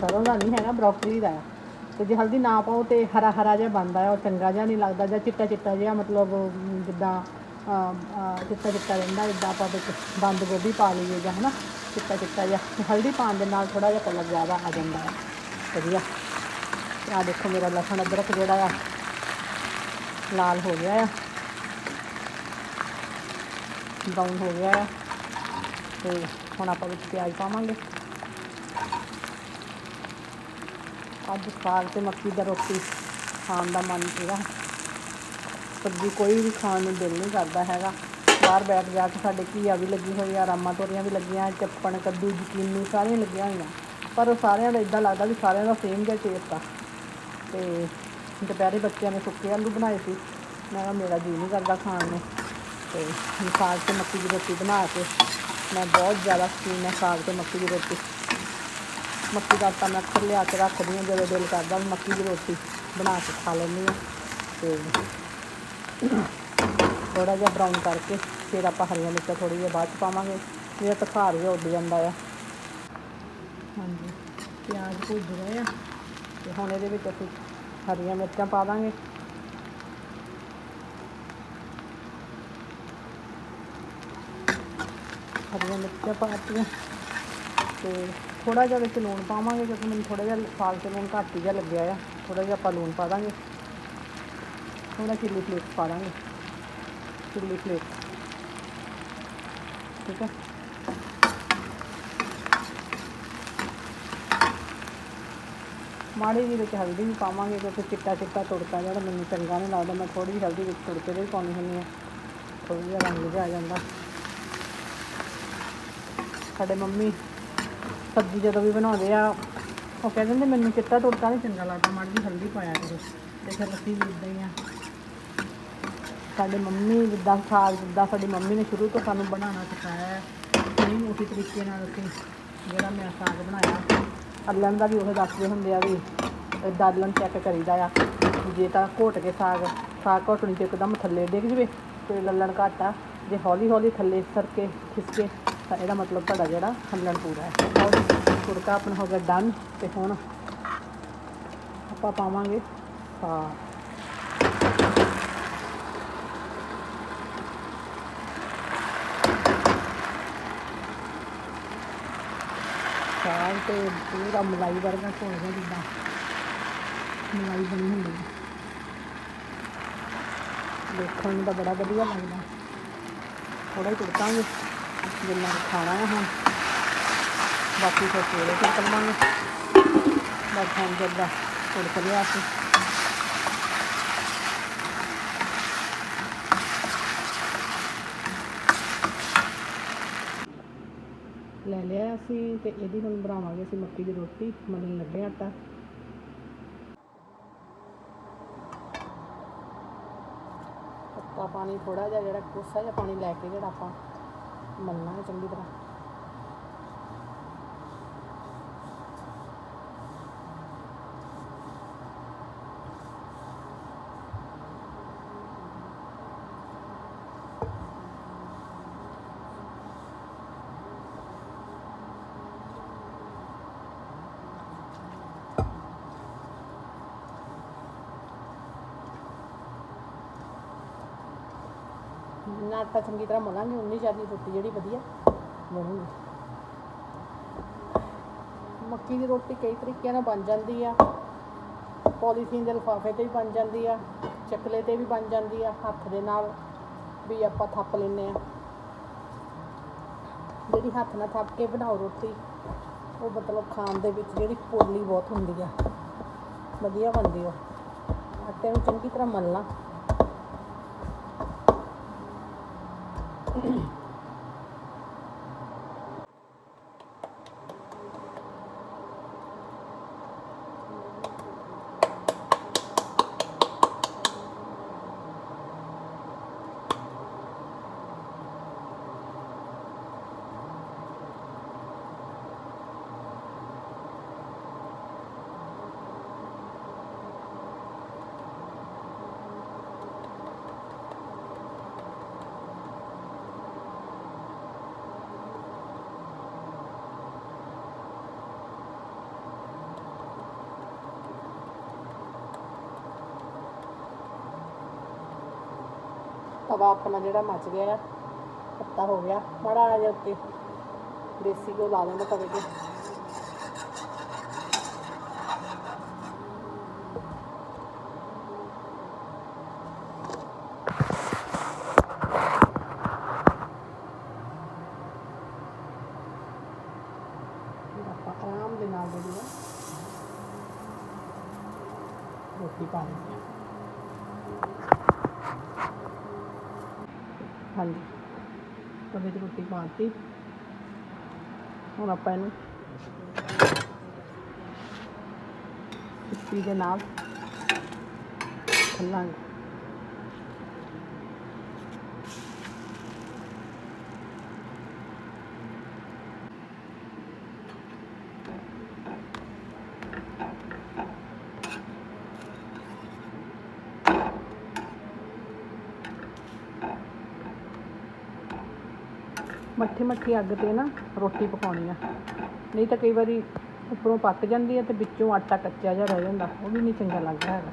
ਸਰੋਂ ਦਾ ਨਹੀਂ ਹੈਗਾ, ਬਰੋਕਲੀ ਦਾ ਹੈ। ਤੇ ਜੇ ਹਲਦੀ ਨਾ ਪਾਓ ਤੇ ਹਰਾ ਹਰਾ ਜਿਹਾ ਬਣਦਾ ਹੈ, ਉਹ ਚੰਗਾ ਜਿਹਾ ਨਹੀਂ ਲੱਗਦਾ ਜਾਂ ਚਿੱਟਾ ਚਿੱਟਾ ਜਿਹਾ, ਮਤਲਬ ਜਿੱਦਾਂ ਚਿੱਟਾ ਚਿੱਟਾ ਰਹਿੰਦਾ ਇਦਾਂ ਆਪਾਂ ਵਿੱਚ ਬੰਦ ਗੋਭੀ ਪਾ ਲਈਏ ਜਾਂ ਹਨਾ, ਚਿੱਟਾ ਚਿੱਟਾ ਜਿਹਾ। ਹਲਦੀ ਪਾਉਣ ਦੇ ਨਾਲ ਥੋੜਾ ਜਿਹਾ ਕਲਰ ਜ਼ਿਆਦਾ ਆ ਜਾਂਦਾ ਹੈ। ਵਧੀਆ। ਤੇ ਆਹ ਦੇਖੋ ਮੇਰਾ ਲਸਣ ਅਦਰਕ ਜਿਹੜਾ ਆ, ਲਾਲ ਹੋ ਗਿਆ ਆ। ਬਰਾਊਨ ਹੋ ਗਿਆ ਆ। ਤੇ ਹੁਣ ਆਪਾਂ ਵਿੱਚ ਪਿਆਜ਼ ਪਾਵਾਂਗੇ। ਅੱਜ ਸਾਗ ਤੇ ਮੱਕੀ ਦਾ ਰੋਟੀ ਖਾਣ ਦਾ ਮਨ ਸੀਗਾ। ਸਬਜ਼ੀ ਕੋਈ ਵੀ ਖਾਣ ਨੂੰ ਦਿਲ ਨਹੀਂ ਕਰਦਾ ਹੈਗਾ। ਬਾਹਰ ਬੈਠ ਜਾ ਕੇ ਸਾਡੇ ਘੀਆ ਵੀ ਲੱਗੀ ਹੋਈ ਆ, ਰਾਮਾ ਤੋਰੀਆਂ ਵੀ ਲੱਗੀਆਂ, ਚੱਪਣ, ਕੱਦੂ ਯਕੀਨੀ ਸਾਰੀਆਂ ਲੱਗੀਆਂ ਹੋਈਆਂ। ਪਰ ਉਹ ਸਾਰਿਆਂ ਦਾ ਇਦਾਂ ਲੱਗਦਾ ਵੀ ਸਾਰਿਆਂ ਦਾ ਸੇਮ ਜਿਹਾ ਟੇਸਟ ਆ। ਤੇ ਦੁਪਹਿਰੇ ਬੱਚਿਆਂ ਨੇ ਸੁੱਕੇ ਆਲੂ ਬਣਾਏ ਸੀ। ਮੈਂ ਕਿਹਾ ਮੇਰਾ ਜੀ ਨਹੀਂ ਕਰਦਾ ਖਾਣ ਨੂੰ। ਤੇ ਹੁਣ ਸਾਗ ਤੇ ਮੱਕੀ ਦੀ ਰੋਟੀ ਬਣਾ ਕੇ ਮੈਂ ਬਹੁਤ ਜ਼ਿਆਦਾ ਸ਼ੌਕੀਨ ਹਾਂ ਸਾਗ ਤੇ ਮੱਕੀ ਦੀ ਰੋਟੀ। ਮੱਕੀ ਦਾ ਆਟਾ ਮੈਂ ਅਕਸਰ ਲਿਆ ਕੇ ਰੱਖਦੀ ਹਾਂ, ਜਦੋਂ ਦਿਲ ਕਰਦਾ ਵੀ ਮੱਕੀ ਦੀ ਰੋਟੀ ਬਣਾ ਕੇ ਖਾ ਲੈਂਦੀ ਹਾਂ। ਤੇ ਥੋੜਾ ਜਿਹਾ ਬਰਾਊਨ ਕਰਕੇ ਫਿਰ ਆਪਾਂ ਹਰੀਆਂ ਮਿਰਚਾਂ ਥੋੜੀ ਜਿਹੀ ਬਾਅਦ ਚ ਪਾਵਾਂਗੇ। ਇਹ ਤਖਾਰ ਵੀ ਉੱਡ ਜਾਂਦਾ ਆ। ਹਾਂਜੀ, ਪਿਆਜ਼ ਭੁੱਜ ਗਏ ਆ। ਤੇ ਹੁਣ ਇਹਦੇ ਵਿੱਚ ਅਸੀਂ ਹਰੀਆਂ ਮਿਰਚਾਂ ਪਾ ਦਾਂਗੇ। ਹਰੀਆਂ ਮਿਰਚਾਂ ਪਾਤੀਆਂ। ਦਿੱਤੀਆਂ ਤੇ ਥੋੜਾ ਜਿਹਾ ਵਿੱਚ ਲੂਣ ਪਾਵਾਂਗੇ ਕਿਉਂਕਿ ਮੈਨੂੰ ਥੋੜਾ ਜਿਹਾ ਸਾਲ ਤੇ ਲੂਣ ਘੱਟ ਹੀ ਜਿਹਾ ਲੱਗਿਆ ਆ। ਥੋੜਾ ਜਿਹਾ ਆਪਾਂ ਲੂਣ ਪਾ ਦਾਂਗੇ। ਥੋੜਾ ਚਿੱਲੀ ਫਲੇਕਸ ਪਾ ਦਾਂਗੇ। ਚਿੱਲੀ ਫਲੇਕਸ ਠੀਕ ਹੈ ਮਾੜੀ ਜਿਹੀ ਵਿੱਚ ਹਲਦੀ ਵੀ ਪਾਵਾਂਗੇ ਕਿਉਂਕਿ ਚਿੱਟਾ ਚਿੱਟਾ ਤੁੜਕਾ ਜਿਹੜਾ ਮੈਨੂੰ ਚੰਗਾ ਨਹੀਂ ਲੱਗਦਾ। ਮੈਂ ਥੋੜੀ ਜਿਹੀ ਹਲਦੀ ਵਿੱਚ ਤੁੜਕੇ ਦੇ ਵੀ ਪਾਉਣੀ ਹੁੰਦੀ ਹੈ। ਥੋੜਾ ਜਿਹਾ ਰੰਗ ਜਿਹਾ ਆ ਜਾਂਦਾ। ਸਾਡੇ ਮੰਮੀ ਸਬਜ਼ੀ ਜਦੋਂ ਵੀ ਬਣਾਉਂਦੇ ਆ, ਉਹ ਕਹਿੰਦੇ ਨੇ ਮੈਨੂੰ ਚਿੱਟਾ ਤੁੜਕਾ ਨਹੀਂ ਚੰਗਾ ਲੱਗਦਾ, ਮਾੜੀ ਜਿਹੀ ਹਲਦੀ ਪਾਇਆ ਕਰੋ। ਤੇ ਫਿਰ ਅਸੀਂ ਵੀ ਇਦਾਂ ਹੀ ਆ। ਸਾਡੇ ਮੰਮੀ ਜਿੱਦਾਂ ਸਾਗ, ਜਿੱਦਾਂ ਸਾਡੀ ਮੰਮੀ ਨੇ ਸ਼ੁਰੂ ਤੋਂ ਸਾਨੂੰ ਬਣਾਉਣਾ ਸਿਖਾਇਆ ਹੈ ਮੋਟੀ ਤਰੀਕੇ ਨਾਲ ਅਸੀਂ ਜਿਹੜਾ ਮੈਂ ਸਾਗ ਬਣਾਇਆ ਅੱਲਣ ਦਾ ਵੀ ਉਹ ਦੱਸਦੇ ਹੁੰਦੇ ਆ ਵੀ ਏਦਾਂ ਅੱਲਣ ਚੈੱਕ ਕਰੀਦਾ ਆ ਜੇ ਤਾਂ ਘੋਟ ਕੇ ਸਾਗ ਸਾਗ ਘੋਟਣੀ ਤੇ ਇੱਕਦਮ ਥੱਲੇ ਡਿੱਗ ਜਵੇ, ਤੇ ਲੱਲਣ ਘੱਟ ਆ, ਜੇ ਹੌਲੀ ਹੌਲੀ ਥੱਲੇ ਸਰ ਕੇ, ਖਿਸਕੇ ਤਾਂ ਇਹਦਾ ਮਤਲਬ ਤੁਹਾਡਾ ਜਿਹੜਾ ਹੱਲਣ ਪੂਰਾ ਹੈ। ਔਰ ਤੁੜਕਾ ਆਪਣਾ ਹੋ ਗਿਆ ਡਨ ਤੇ ਹੁਣ ਆਪਾਂ ਪਾਵਾਂਗੇ ਸਾਗ। ਸਾਗ ਤੇ ਪੂਰਾ ਮਲਾਈ ਵਰਗਾ ਘੋਲ ਗਿਆ ਜਿੱਦਾਂ। ਮਲਾਈ ਬਣੀ ਹੁੰਦੀ ਹੈ। ਦੇਖਣ ਨੂੰ ਤਾਂ ਬੜਾ ਵਧੀਆ ਲੱਗਦਾ। ਥੋੜਾ ਹੀ ਤੁੜਕਾਂਗੇ ਜਿੰਨਾ ਖਾਣਾ ਹੈ ਹੁਣ। ਬਾਕੀ ਫਿਰ ਸਵੇਰੇ ਫਿਰ ਕਰਵਾਂਗੇ। ਬਸ ਹੁਣ ਜਦ ਦਾ ਤੁੜਕ ਲਿਆ ਸੀ ਲੈ ਲਿਆ ਅਸੀਂ ਤੇ ਇਹਦੀ ਹੁਣ ਬਣਾਵਾਂਗੇ ਅਸੀਂ ਮੱਕੀ ਦੀ ਰੋਟੀ, ਮਲਣ ਲੱਗੇ ਆਟਾ। ਪੱਤਾ ਪਾਣੀ ਥੋੜਾ ਜਿਹਾ ਜਿਹੜਾ ਕੋਸਾ ਜਿਹਾ ਪਾਣੀ ਲੈ ਕੇ ਜਿਹੜਾ ਆਪਾਂ ਮਲਣਾ ਹੈ ਚੰਗੀ ਤਰ੍ਹਾਂ ਜਿੰਨਾ ਆਟਾ ਚੰਗੀ ਤਰ੍ਹਾਂ ਮਲਾਂਗੇ, ਉਨੀ ਜ਼ਿਆਦਾ ਰੋਟੀ ਜਿਹੜੀ ਵਧੀਆ ਬਣੂਗੀ। ਮੱਕੀ ਦੀ ਰੋਟੀ ਕਈ ਤਰੀਕਿਆਂ ਨਾਲ ਬਣ ਜਾਂਦੀ ਆ। ਪੋਲੀਥੀਨ ਦੇ ਲਿਫਾਫੇ ਤੇ ਵੀ ਬਣ ਜਾਂਦੀ ਆ, ਚਕਲੇ ਤੇ ਵੀ ਬਣ ਜਾਂਦੀ ਆ, ਹੱਥ ਦੇ ਨਾਲ ਵੀ ਆਪਾਂ ਥੱਪ ਲੈਂਦੇ ਆ। ਜਿਹੜੀ ਹੱਥ ਨਾਲ ਥੱਪ ਕੇ ਬਣਾਓ ਰੋਟੀ, ਉਹ ਮਤਲਬ ਖਾਣ ਦੇ ਵਿੱਚ ਜਿਹੜੀ ਪੋਲੀ ਬਹੁਤ ਹੁੰਦੀ ਆ। ਵਧੀਆ ਬਣਦੀ ਉਹ ਆਟੇ ਨੂੰ ਚੰਗੀ ਤਰ੍ਹਾਂ ਮਲਣਾ। ਤਵਾ ਆਪਣਾ ਜਿਹੜਾ ਮੱਚ ਗਿਆ ਆ, ਪੱਤਾ ਹੋ ਗਿਆ। ਮਾੜਾ ਜਿਹਾ ਉੱਤੇ ਦੇਸੀ ਘਿਓ ਲਾ ਲੈਂਦਾ ਤਵੇ ਤੇ ਫਿਰ ਆਪਾਂ ਆਰਾਮ ਦੇ ਨਾਲ ਜਿਹੜੀ ਆ ਰੋਟੀ ਪਾ ਲੈਂਦੇ ਹਾਂ ਹਾਂਜੀ ਤਵੇ ਤੇ ਹੁਣ ਆਪਾਂ ਇਹਨੂੰ ਚਿੱਪੀ ਦੇ ਨਾਲ ਖੱਲਾਂਗੇ। ਮੱਠੀ ਮੱਠੀ ਅੱਗ ਤੇ ਨਾ ਰੋਟੀ ਪਕਾਉਣੀ ਆ। ਨਹੀਂ ਤਾਂ ਕਈ ਵਾਰੀ ਉੱਪਰੋਂ ਪੱਕ ਜਾਂਦੀ ਹੈ ਤੇ ਵਿੱਚੋਂ ਆਟਾ ਕੱਚਾ ਜਿਹਾ ਰਹਿ ਜਾਂਦਾ, ਉਹ ਵੀ ਨਹੀਂ ਚੰਗਾ ਲੱਗਦਾ ਹੈਗਾ।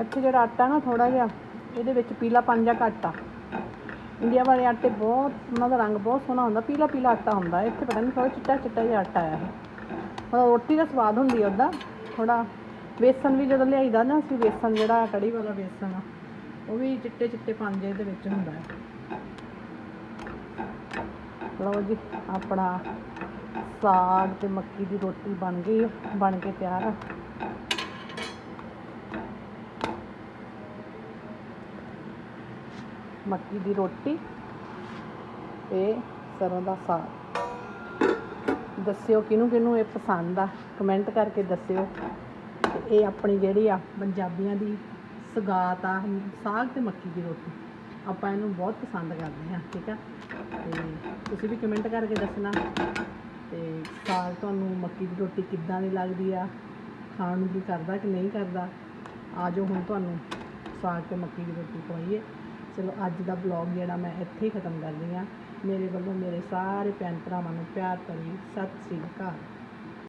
ਇੱਥੇ ਜਿਹੜਾ ਆਟਾ ਨਾ ਥੋੜਾ ਜਿਹਾ, ਇਹਦੇ ਵਿੱਚ ਪੀਲਾ ਪੰਜਾ ਘੱਟ ਆ। ਇੰਡੀਆ ਵਾਲੇ ਆਟੇ ਬਹੁਤ, ਉਹਨਾਂ ਦਾ ਰੰਗ ਬਹੁਤ ਸੋਹਣਾ ਹੁੰਦਾ, ਪੀਲਾ ਪੀਲਾ ਆਟਾ ਹੁੰਦਾ, ਇੱਥੇ ਪਤਾ ਨਹੀਂ ਥੋੜਾ ਚਿੱਟਾ ਚਿੱਟਾ ਜਿਹਾ ਆਟਾ ਆਇਆ ਇਹ ਮਤਲਬ ਰੋਟੀ ਦਾ ਸਵਾਦ ਹੁੰਦੀ ਹੈ ਉਹਦਾ ਥੋੜਾ ਵੇਸਣ ਵੀ ਜਦੋਂ ਲਿਆਈਦਾ ਨਾ ਅਸੀਂ ਵੇਸਣ ਜਿਹੜਾ ਕੜੀ ਵਾਲਾ ਵੇਸਣ ਆ, ਉਹ ਵੀ ਚਿੱਟੇ ਚਿੱਟੇ ਪੰਜੇ ਦੇ ਵਿੱਚ ਹੁੰਦਾ ਹੈ ਲਓ ਜੀ, ਆਪਣਾ ਸਾਗ ਤੇ ਮੱਕੀ ਦੀ ਰੋਟੀ ਬਣ ਗਈ, ਬਣ ਕੇ ਤਿਆਰ ਆ। ਮੱਕੀ ਦੀ ਰੋਟੀ ਤੇ ਸਰੋਂ ਦਾ ਸਾਗ। ਦੱਸਿਓ, ਕਿਹਨੂੰ ਕਿਹਨੂੰ ਇਹ ਪਸੰਦ ਆ? ਕਮੈਂਟ ਕਰਕੇ ਦੱਸਿਓ। ਤੇ ਇਹ ਆਪਣੀ ਜਿਹੜੀ ਆ ਪੰਜਾਬੀਆਂ ਦੀ ਸਗਾਤ ਆ ਸਾਗ ਤੇ ਮੱਕੀ ਦੀ ਰੋਟੀ। ਆਪਾਂ ਇਹਨੂੰ ਬਹੁਤ ਪਸੰਦ ਕਰਦੇ ਹਾਂ, ਠੀਕ ਆ? ਤੇ ਤੁਸੀਂ ਵੀ ਕਮੈਂਟ ਕਰਕੇ ਦੱਸਣਾ। ਤੇ ਸਾਗ ਤੁਹਾਨੂੰ ਮੱਕੀ ਦੀ ਰੋਟੀ ਕਿੱਦਾਂ ਦੀ ਲੱਗਦੀ ਆ? ਖਾਣ ਨੂੰ ਵੀ ਕਰਦਾ ਕਿ ਨਹੀਂ ਕਰਦਾ? ਆ ਜਾਓ ਹੁਣ ਤੁਹਾਨੂੰ ਸਾਗ ਤੇ ਮੱਕੀ ਦੀ ਰੋਟੀ ਖਵਾਈਏ। ਚਲੋ, ਅੱਜ ਦਾ ਬਲੌਗ ਜਿਹੜਾ ਮੈਂ ਇੱਥੇ ਹੀ ਖਤਮ ਕਰਦੀ ਹਾਂ। ਮੇਰੇ ਵੱਲੋਂ ਮੇਰੇ ਸਾਰੇ ਭੈਣ ਭਰਾਵਾਂ ਨੂੰ ਪਿਆਰ ਭਰੀ ਸਤਿ ਸ੍ਰੀ ਅਕਾਲ।